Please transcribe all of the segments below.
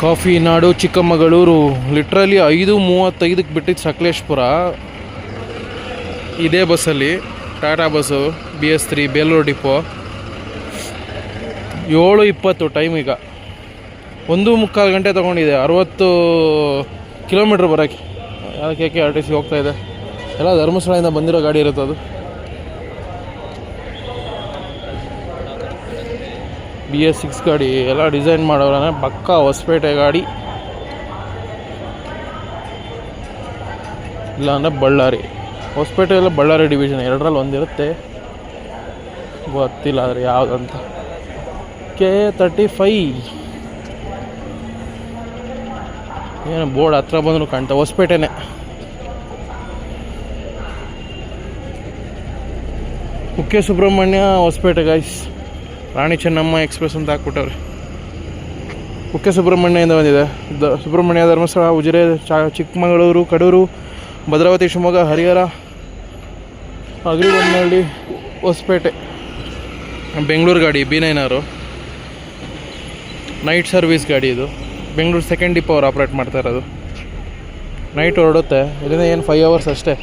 Coffee ನಾಡು Chikkamagaluru. Literally ಐದು ಮೂವತ್ತೈದಕ್ಕೆ ಬಿಟ್ಟಿದ್ದು ಸಕಲೇಶ್ಪುರ. ಇದೇ ಬಸ್ಸಲ್ಲಿ Tata bus B S three Belur depot ಏಳು ಇಪ್ಪತ್ತು ಟೈಮ್ ಈಗ. ಒಂದು ಮುಕ್ಕಾಲು ಗಂಟೆ ತೊಗೊಂಡಿದೆ. ಅರವತ್ತು ಕಿಲೋಮೀಟ್ರ್ ಬರೋಕ್ಕೆ. ಯಾಕೆ ಕೆ ಆರ್ ಟಿ ಸಿ ಹೋಗ್ತಾ ಇದೆ. ಎಲ್ಲ ಧರ್ಮಸ್ಥಳದಿಂದ ಬಂದಿರೋ ಗಾಡಿ ಇರುತ್ತೆ ಅದು. ಬಿ ಎಸ್ ಸಿಕ್ಸ್ ಗಾಡಿ, ಎಲ್ಲ ಡಿಸೈನ್ ಮಾಡೋರೇ ಪಕ್ಕ ಹೊಸಪೇಟೆ ಗಾಡಿ. ಇಲ್ಲಾಂದರೆ ಬಳ್ಳಾರಿ. ಹೊಸಪೇಟೆ ಎಲ್ಲ ಬಳ್ಳಾರಿ ಡಿವಿಷನ್ ಎರಡರಲ್ಲಿ ಒಂದಿರುತ್ತೆ. ಗೊತ್ತಿಲ್ಲ ಆದರೆ ಯಾವುದಂತ. ಕೆ ತರ್ಟಿ ಫೈ ಏನು, ಬೋರ್ಡ್ ಹತ್ರ ಬಂದರೂ ಕಾಣ್ತಾ, ಹೊಸಪೇಟೆನೇ. ಕುಕ್ಕೆ ಸುಬ್ರಹ್ಮಣ್ಯ ಹೊಸಪೇಟೆ ಗಾಯ್ಸ್ ರಾಣಿ ಚೆನ್ನಮ್ಮ ಎಕ್ಸ್ಪ್ರೆಸ್ ಅಂತ ಹಾಕ್ಬಿಟ್ಟವ್ರೆ. ಕುಕ್ಕೆ ಸುಬ್ರಹ್ಮಣ್ಯದಿಂದ ಬಂದಿದೆ. ದ ಸುಬ್ರಹ್ಮಣ್ಯ ಧರ್ಮಸ್ಥಳ, ಉಜಿರೆ, ಚಾ, ಚಿಕ್ಕಮಗಳೂರು, ಕಡೂರು, ಭದ್ರಾವತಿ, ಶಿವಮೊಗ್ಗ, ಹರಿಹರ ಅಗ್ರಿಬೊಮ್ಮನಹಳ್ಳಿ ಹೊಸಪೇಟೆ, ಬೆಂಗಳೂರು ಗಾಡಿ, ಬಿ ನೈನ್ ಆರು. ನೈಟ್ ಸರ್ವಿಸ್ ಗಾಡಿ ಇದು. ಬೆಂಗಳೂರು ಸೆಕೆಂಡ್ ಡಿಪೋ ಅವ್ರು ಆಪ್ರೇಟ್ ಮಾಡ್ತಾ ಇರೋದು. ನೈಟ್ ಹೊರಡುತ್ತೆ. ಇದರಿಂದ ಏನು ಫೈವ್ ಅವರ್ಸ್ ಅಷ್ಟೇ.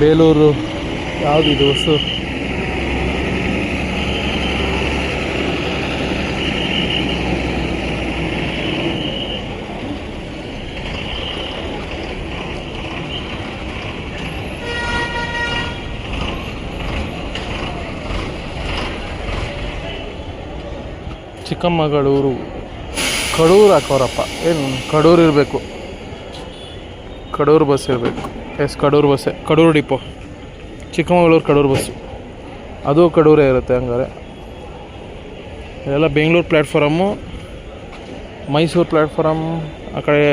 ಬೇಲೂರು, ಯಾವುದು ಇದು ಚಿಕ್ಕಮಗಳೂರು. ಕಡೂರು ಹಾಕೋರಪ್ಪ. ಏನು ಕಡೂರು ಇರಬೇಕು. ಕಡೂರು ಬಸ್ ಇರಬೇಕು. ಎಸ್, ಕಡೂರು ಬಸ್ಸೇ. ಕಡೂರು ಡಿಪೋ. ಚಿಕ್ಕಮಗಳೂರು ಕಡೂರು ಬಸ್ಸು. ಅದು ಕಡೂರೇ ಇರುತ್ತೆ ಹಂಗಾರೆ. ಇದೆಲ್ಲ ಬೆಂಗಳೂರು ಪ್ಲ್ಯಾಟ್ಫಾರಮ್ಮು ಮೈಸೂರು ಪ್ಲ್ಯಾಟ್ಫಾರಮ್ ಆ ಕಡೆ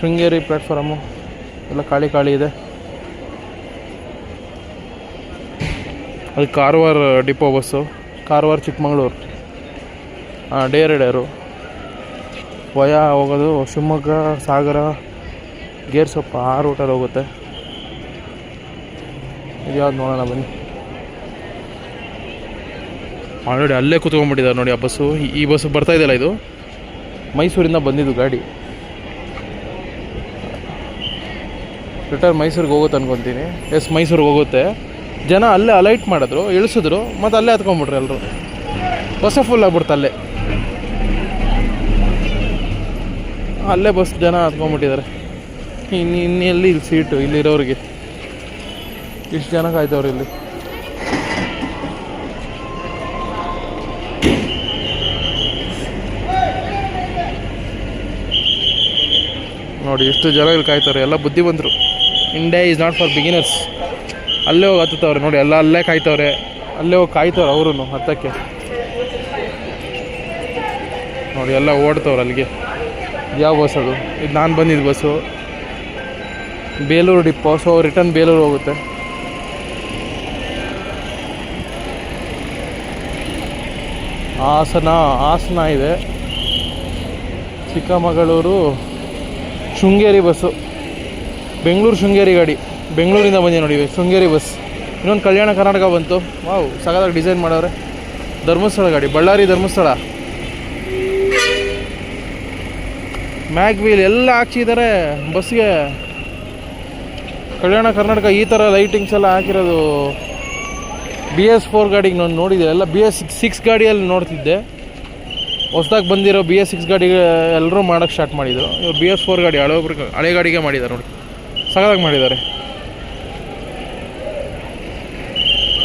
ಶೃಂಗೇರಿ ಪ್ಲ್ಯಾಟ್ಫಾರಮ್ಮು ಎಲ್ಲ ಖಾಲಿ ಖಾಲಿ ಇದೆ. ಅದು ಕಾರವಾರ ಡಿಪೋ ಬಸ್ಸು. ಕಾರವಾರ ಚಿಕ್ಕಮಗಳೂರು. ಹಾಂ ಡೇರ್ ಡೇರು ವಯಾ ಹೋಗೋದು ಶಿವಮೊಗ್ಗ, ಸಾಗರ, ಗೇರ್ಸೊಪ್ಪ ಆ ರೂಟಲ್ಲಿ ಹೋಗುತ್ತೆ. ಇದು ಯಾವ್ದು ನೋಡೋಣ ಬನ್ನಿ. ಆಲ್ರೆಡಿ ಅಲ್ಲೇ ಕೂತ್ಕೊಂಡ್ಬಿಟ್ಟಿದ್ದಾರೆ ನೋಡಿ ಆ ಬಸ್ಸು ಈ- ಈ ಬಸ್ಸು ಬರ್ತಾ ಇದೆಯಲ್ಲ ಇದು? ಮೈಸೂರಿಂದ ಬಂದಿದ್ದು ಗಾಡಿ. ರಿಟರ್ನ್ ಮೈಸೂರಿಗೆ ಹೋಗುತ್ತೆ ಅನ್ಕೊತೀನಿ. ಎಸ್ ಮೈಸೂರಿಗೆ ಹೋಗುತ್ತೆ. ಜನ ಅಲ್ಲೇ ಅಲೈಟ್ ಮಾಡಿದ್ರು, ಇಳಿಸಿದ್ರು, ಮತ್ತು ಅಲ್ಲೇ ಹತ್ಕೊಂಡ್ಬಿಟ್ರು ಎಲ್ಲರೂ ಬಸ್ಸೇ ಫುಲ್ ಆಗ್ಬಿಡ್ತು ಅಲ್ಲೇ. ಅಲ್ಲೇ ಬಸ್ ಜನ ಹತ್ಕೊಂಡ್ಬಿಟ್ಟಿದ್ದಾರೆ. ಇನ್ನು ಇನ್ನೆಲ್ಲಿ ಇಲ್ಲಿ ಸೀಟು ಇಲ್ಲಿರೋರಿಗೆ? ಇಷ್ಟು ಜನ ಕಾಯ್ತವ್ರು ಇಲ್ಲಿ. ನೋಡಿ ಎಷ್ಟು ಜನ ಇಲ್ಲಿ ಕಾಯ್ತವ್ರೆ. ಎಲ್ಲ ಬುದ್ಧಿ ಬಂದರು India is not for beginners ಅಲ್ಲೇ ಹೋಗಿ ಹತ್ತವ್ರೆ ನೋಡಿ, ಎಲ್ಲ ಅಲ್ಲೇ ಕಾಯ್ತವ್ರೆ. ಅಲ್ಲೇ ಹೋಗಿ ಕಾಯ್ತವ್ರೆ ಅವರು ಹತ್ತಕ್ಕೆ. ನೋಡಿ, ಎಲ್ಲ ಓಡ್ತವ್ರೆ ಅಲ್ಲಿಗೆ. ಯಾವ ಬಸ್ ಅದು? ಇದು ನಾನು ಬಂದಿದ್ದು bus. Belur depot. So return Belur ಹೋಗುತ್ತೆ. ಹಾಸನ ಹಾಸನ ಇದೆ. ಚಿಕ್ಕಮಗಳೂರು, ಶೃಂಗೇರಿ ಬಸ್ಸು. ಬೆಂಗಳೂರು ಶೃಂಗೇರಿ ಗಾಡಿ. ಬೆಂಗಳೂರಿಂದ ಬಂದಿದೆ ನೋಡಿ, ಶೃಂಗೇರಿ ಬಸ್. ಇನ್ನೊಂದು ಕಲ್ಯಾಣ ಕರ್ನಾಟಕ ಬಂತು. ವಾವ್ ಸಗದಾಗ ಡಿಸೈನ್ ಮಾಡೋರೆ. ಧರ್ಮಸ್ಥಳ ಗಾಡಿ, ಬಳ್ಳಾರಿ ಧರ್ಮಸ್ಥಳ. ಮ್ಯಾಗ್ ವೀಲ್ ಎಲ್ಲ ಹಾಕ್ಸಿದ್ದಾರೆ ಬಸ್ಗೆ. ಕಲ್ಯಾಣ ಕರ್ನಾಟಕ ಈ ಥರ ಲೈಟಿಂಗ್ಸ್ ಎಲ್ಲ ಹಾಕಿರೋದು. ಬಿ ಎಸ್ ಫೋರ್ ಗಾಡಿಗೆ ನಾನು ನೋಡಿದ್ದೆ ಎಲ್ಲ ಬಿ ಎಸ್ ಸಿಕ್ಸ್ ಸಿಕ್ಸ್ ಗಾಡಿಯಲ್ಲಿ ನೋಡ್ತಿದ್ದೆ. ಹೊಸ್ದಾಗಿ ಬಂದಿರೋ ಬಿ ಎಸ್ ಸಿಕ್ಸ್ ಗಾಡಿಗೆ ಎಲ್ಲರೂ ಮಾಡೋಕ್ಕೆ ಸ್ಟಾರ್ಟ್ ಮಾಡಿದರು. ಇವ್ರು ಬಿ ಎಸ್ ಫೋರ್ ಗಾಡಿ ಹಳೆ ಹಳೆ ಗಾಡಿಗೆ ಮಾಡಿದ್ದಾರೆ ನೋಡಿ ಸಗದಾಗಿ ಮಾಡಿದ್ದಾರೆ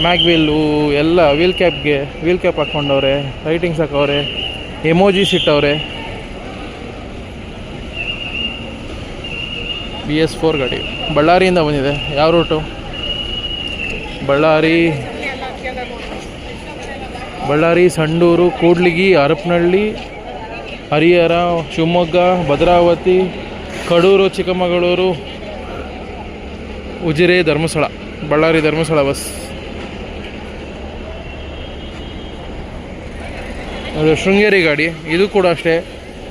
ಮ್ಯಾಗ್ ವೀಲು ಎಲ್ಲ ವೀಲ್ ಕ್ಯಾಪ್ಗೆ ವೀಲ್ ಕ್ಯಾಪ್ ಹಾಕ್ಕೊಂಡವ್ರೆ ಲೈಟಿಂಗ್ಸ್ ಹಾಕವ್ರೆ ಎಮೋಜಿಸ್ ಇಟ್ಟವ್ರೆ ಬಿ ಎಸ್ ಫೋರ್ ಗಾಡಿ. ಬಳ್ಳಾರಿಯಿಂದ ಬಂದಿದೆ. ಯಾವ ರೂಟು ಬಳ್ಳಾರಿ. ಬಳ್ಳಾರಿ, ಸಂಡೂರು, ಕೂಡ್ಲಿಗಿ, ಹರಪನಹಳ್ಳಿ, ಹರಿಹರ, ಶಿವಮೊಗ್ಗ, ಭದ್ರಾವತಿ, ಕಡೂರು, ಚಿಕ್ಕಮಗಳೂರು, ಉಜಿರೆ, ಧರ್ಮಸ್ಥಳ. ಬಳ್ಳಾರಿ, ಧರ್ಮಸ್ಥಳ ಬಸ್. ಅದು ಶೃಂಗೇರಿ ಗಾಡಿ. ಇದು ಕೂಡ ಅಷ್ಟೇ.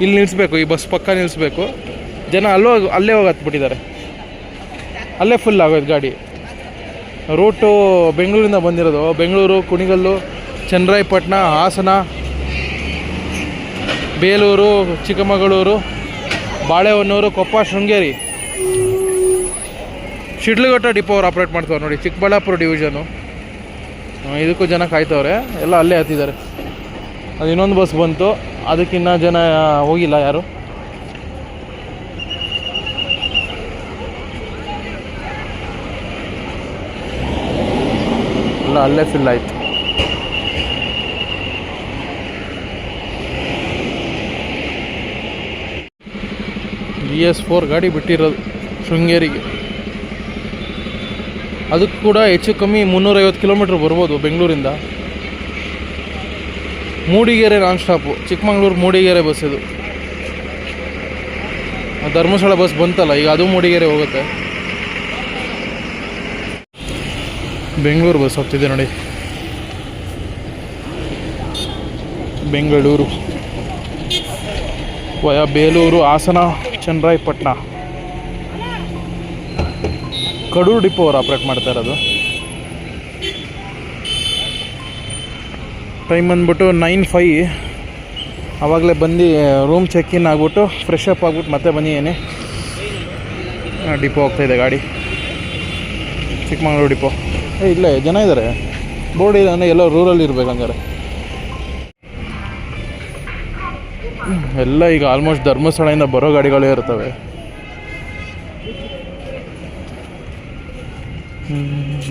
ಇಲ್ಲಿ ನಿಲ್ಲಿಸ್ಬೇಕು ಈ ಬಸ್ ಪಕ್ಕ ನಿಲ್ಲಿಸ್ಬೇಕು ಜನ ಅಲ್ಲೋ ಅಲ್ಲೇ ಹೋಗಿ ಹತ್ಬಿಟ್ಟಿದ್ದಾರೆ ಅಲ್ಲೇ ಫುಲ್ ಆಗೋದು ಗಾಡಿ. ರೂಟು ಬೆಂಗಳೂರಿಂದ ಬಂದಿರೋದು. ಬೆಂಗಳೂರು, ಕುಣಿಗಲ್ಲು ಚನ್ನರಾಯಪಟ್ಟಣ ಹಾಸನ, ಬೇಲೂರು, ಚಿಕ್ಕಮಗಳೂರು, ಬಾಳೆಹೊನ್ನೂರು, ಕೊಪ್ಪ, ಶೃಂಗೇರಿ. ಶಿಡ್ಲಘಟ್ಟ ಡಿಪೋ ಅವ್ರು ಆಪ್ರೇಟ್ ಮಾಡ್ತಾವ್ರೆ ನೋಡಿ. ಚಿಕ್ಕಬಳ್ಳಾಪುರ ಡಿವಿಷನು ಇದಕ್ಕೂ ಜನ ಕಾಯ್ತವ್ರೆ. ಎಲ್ಲ ಅಲ್ಲೇ ಹತ್ತಿದ್ದಾರೆ. ಅದು ಇನ್ನೊಂದು ಬಸ್ ಬಂತು. ಅದಕ್ಕಿನ್ನ ಜನ ಹೋಗಿಲ್ಲ ಯಾರು? ಅಲ್ಲೇ ಫಿಲ್ ಆಯಿತು. ಬಿ ಎಸ್ ಫೋರ್ ಗಾಡಿ ಬಿಟ್ಟಿರೋದು ಶೃಂಗೇರಿಗೆ. ಅದಕ್ಕೆ ಕೂಡ ಹೆಚ್ಚು ಕಮ್ಮಿ ಮುನ್ನೂರೈವತ್ತು ಕಿಲೋಮೀಟ್ರ್ ಬರ್ಬೋದು ಬೆಂಗಳೂರಿಂದ. Mudigere non stop Chikkamagaluru Mudigere bus ಇದು. ಧರ್ಮಸ್ಥಳ ಬಸ್ ಬಂತಲ್ಲ, ಈಗ ಅದು ಮೂಡಿಗೆರೆ ಹೋಗುತ್ತೆ. ಬೆಂಗಳೂರು ಬಸ್ ಹೋಗ್ತಿದೆ ನೋಡಿ. ಬೆಂಗಳೂರು. ವಯ ಬೇಲೂರು, ಹಾಸನ, ಚನ್ನರಾಯಪಟ್ಟಣ. ಕಡೂರು ಡಿಪೋ ಅವರು ಆಪ್ರೇಟ್ ಮಾಡ್ತಾ ಇರೋದು. ಟೈಮ್ ಬಂದ್ಬಿಟ್ಟು ನೈನ್ ಫೈ ಆವಾಗಲೇ ಬಂದು ರೂಮ್ ಚೆಕ್ ಇನ್ ಆಗ್ಬಿಟ್ಟು ಫ್ರೆಶ್ ಅಪ್ ಆಗ್ಬಿಟ್ಟು ಮತ್ತೆ ಬಂದಿದ್ದೀನಿ ಡಿಪೋ ಹೋಗ್ತಾಯಿದೆ ಗಾಡಿ. ಚಿಕ್ಕಮಗಳೂರು ಡಿಪೋ. ಏ, ಇಲ್ಲೇ ಜನ ಇದ್ದಾರೆ ಬೋರ್ಡ್ ಅಂದರೆ ರೂರಲ್ ರೂರಲ್ಲಿ ಇರ್ಬೇಕು ಹಂಗಾರೆ. ಎಲ್ಲ ಈಗ ಆಲ್ಮೋಸ್ಟ್ ಧರ್ಮಸ್ಥಳದಿಂದ ಬರೋ ಗಾಡಿಗಳೇ ಇರ್ತವೆ.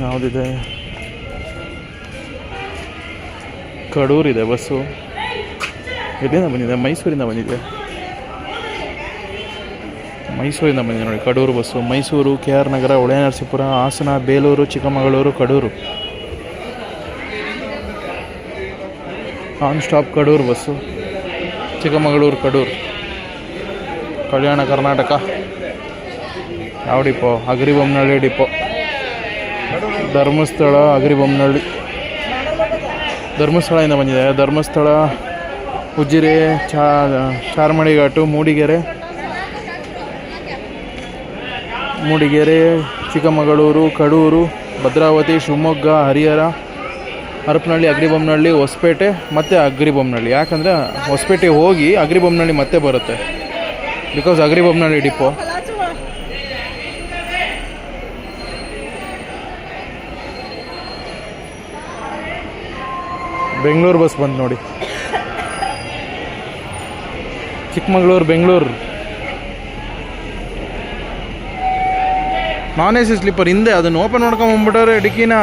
ಯಾವುದಿದೆ? ಕಡೂರಿದೆ ಬಸ್ಸು. ಎಲ್ಲಿಂದ ಬಂದಿದೆ? ಮೈಸೂರಿಂದ ಬಂದಿದೆ. ಮೈಸೂರಿಂದ ಬಂದಿದೆ ನೋಡಿ, Kadur bus. Mysuru, K R Nagar Holenarasipur Hassan, Belur, Chikkamagaluru, Kadur. Non stop Kadur bus. Chikkamagaluru, Kadur. Kalyana Karnataka. ಯಾವ ಡಿಪೋ? ಅಗ್ರಿಬೊಮ್ಮನಹಳ್ಳಿ ಡಿಪೋ. ಧರ್ಮಸ್ಥಳ ಅಗ್ರಿಬೊಮ್ಮನಹಳ್ಳಿ ಧರ್ಮಸ್ಥಳದಿಂದ ಬಂದಿದೆ. ಧರ್ಮಸ್ಥಳ, ಉಜಿರೆ, ಚಾ, ಚಾರ್ಮಡಿ ಘಾಟು, ಮೂಡಿಗೆರೆ. ಮೂಡಿಗೆರೆ, ಚಿಕ್ಕಮಗಳೂರು, ಕಡೂರು, ಭದ್ರಾವತಿ, ಶಿವಮೊಗ್ಗ, ಹರಿಹರ, ಹರಪನಹಳ್ಳಿ ಅಗ್ರಿಬೊಮ್ಮನಹಳ್ಳಿ ಹೊಸಪೇಟೆ ಮತ್ತು ಅಗ್ರಿಬೊಮ್ಮನಹಳ್ಳಿ ಯಾಕಂದರೆ ಹೊಸಪೇಟೆ ಹೋಗಿ ಅಗ್ರಿಬೊಮ್ಮನಹಳ್ಳಿ ಮತ್ತೆ ಬರುತ್ತೆ. Because Agribommanahalli depot Bengaluru bus ಬಂತು ನೋಡಿ. Chikkamagaluru, Bengaluru. Non A C sleeper ಹಿಂದೆ, ಅದನ್ನು ಓಪನ್ ಮಾಡ್ಕೊಂಬಂದ್ಬಿಟ್ಟವ್ರೆ ಡಿಕ್ಕಿನ.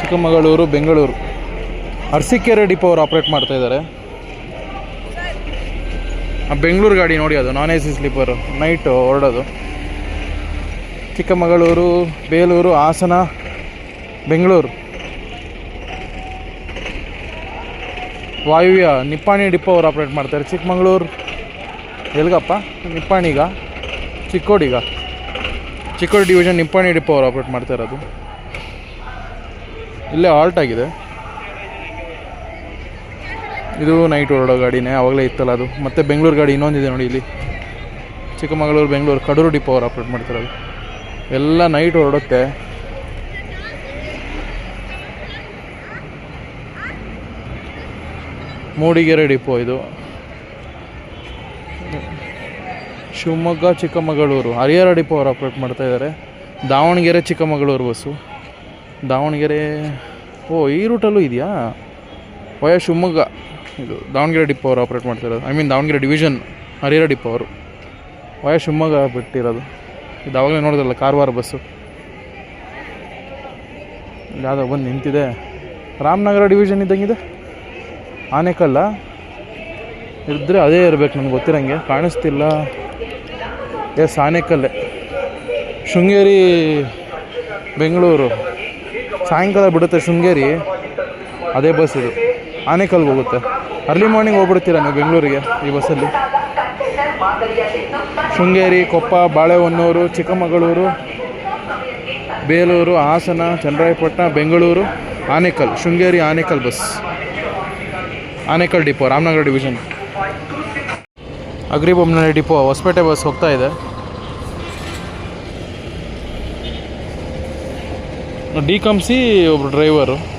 ಚಿಕ್ಕಮಗಳೂರು, ಬೆಂಗಳೂರು. ಅರ್ಸಿಕೆರೆ ಡಿಪೋ ಅವರು ಆಪ್ರೇಟ್ ಮಾಡ್ತಾ ಇದ್ದಾರೆ ಬೆಂಗಳೂರು ಗಾಡಿ ನೋಡಿ ಅದು, non A C sleeper night ಹೊರಡೋದು. Chikkamagaluru, Belur, Hassan, Bengaluru. ವಾಯುವ್ಯ, ನಿಪ್ಪಾಣಿ ಡಿಪೋ ಅವ್ರು ಆಪ್ರೇಟ್ ಮಾಡ್ತಾರೆ ಚಿಕ್ಕಮಗಳೂರು ಎಲ್ಗಪ್ಪ? ನಿಪ್ಪಾಣಿಗ? ಚಿಕ್ಕೋಡಿಗ? ಚಿಕ್ಕೋಡಿ ಡಿವಿಷನ್ ನಿಪ್ಪಾಣಿ ಡಿಪೋ ಅವ್ರು ಆಪ್ರೇಟ್ ಮಾಡ್ತಾ ಇರೋದು. ಇಲ್ಲೇ ಆಲ್ಟ್ ಆಗಿದೆ. ಇದು ನೈಟ್ ಹೊರಡೋ ಗಾಡಿನೇ ಆವಾಗಲೇ ಇತ್ತಲ್ಲ ಅದು. ಮತ್ತು ಬೆಂಗಳೂರು ಗಾಡಿ ಇನ್ನೊಂದಿದೆ ನೋಡಿ ಇಲ್ಲಿ. ಚಿಕ್ಕಮಗಳೂರು, ಬೆಂಗಳೂರು, ಕಡೂರು ಡಿಪೋ ಅವ್ರು ಆಪ್ರೇಟ್ ಮಾಡ್ತಿರೋದು ಎಲ್ಲ ನೈಟ್ ಹೊರಡುತ್ತೆ. ಮೂಡಿಗೆರೆ ಡಿಪೋ ಇದು. ಶಿವಮೊಗ್ಗ, ಚಿಕ್ಕಮಗಳೂರು. ಹರಿಹರ ಡಿಪೋ ಅವರು ಆಪ್ರೇಟ್ ಮಾಡ್ತಾ ಇದ್ದಾರೆ. ದಾವಣಗೆರೆ, ಚಿಕ್ಕಮಗಳೂರು ಬಸ್ಸು. ದಾವಣಗೆರೆ, ಓ, ಈ ರೂಟಲ್ಲೂ ಇದೆಯಾ? ವಯ ಶಿವಮೊಗ್ಗ. ಇದು ದಾವಣಗೆರೆ ಡಿಪೋ ಅವರು ಆಪ್ರೇಟ್ ಮಾಡ್ತಿರೋದು I mean Davanagere division, Harihar depot ಅವರು. ವಯ ಶಿವಮೊಗ್ಗ ಬಿಟ್ಟಿರೋದು. ಇದು ಆವಾಗಲೇ ನೋಡಿದ್ರಲ್ಲ, ಕಾರವಾರ ಬಸ್ಸು. ಯಾವುದೋ ಬಂದು ನಿಂತಿದೆ. ರಾಮನಗರ ಡಿವಿಷನ್ ಇದ್ದಂಗಿದೆ? ಆನೆಕಲ್ಲ? ಇದ್ದರೆ ಅದೇ ಇರಬೇಕು ನನಗೆ ಗೊತ್ತಿರಂಗೆ. ಕಾಣಿಸ್ತಿಲ್ಲ. ಎಸ್ ಆನೇಕಲ್ಲೇ ಶೃಂಗೇರಿ, ಬೆಂಗಳೂರು. ಸಾಯಂಕಾಲ ಬಿಡುತ್ತೆ ಶೃಂಗೇರಿ. ಅದೇ ಬಸ್ ಇದು. ಆನೇಕಲ್ಗೆ ಹೋಗುತ್ತೆ. ಅರ್ಲಿ ಮಾರ್ನಿಂಗ್ ಹೋಗ್ಬಿಡ್ತೀರಾ ನೀವು ಬೆಂಗಳೂರಿಗೆ ಈ ಬಸ್ಸಲ್ಲಿ Sringeri, Koppa, Balehonnur, Chikkamagaluru, Belur, Hassan, Channarayapatna, Bengaluru, Anekal. Sringeri, Anekal bus Anekal depot Ramanagara division Agribommanahalli depot Hospete bus ಹೋಗ್ತಾ ಇದೆ. ಡಿ ಕಂಸಿ ಒಬ್ಬರು ಡ್ರೈವರು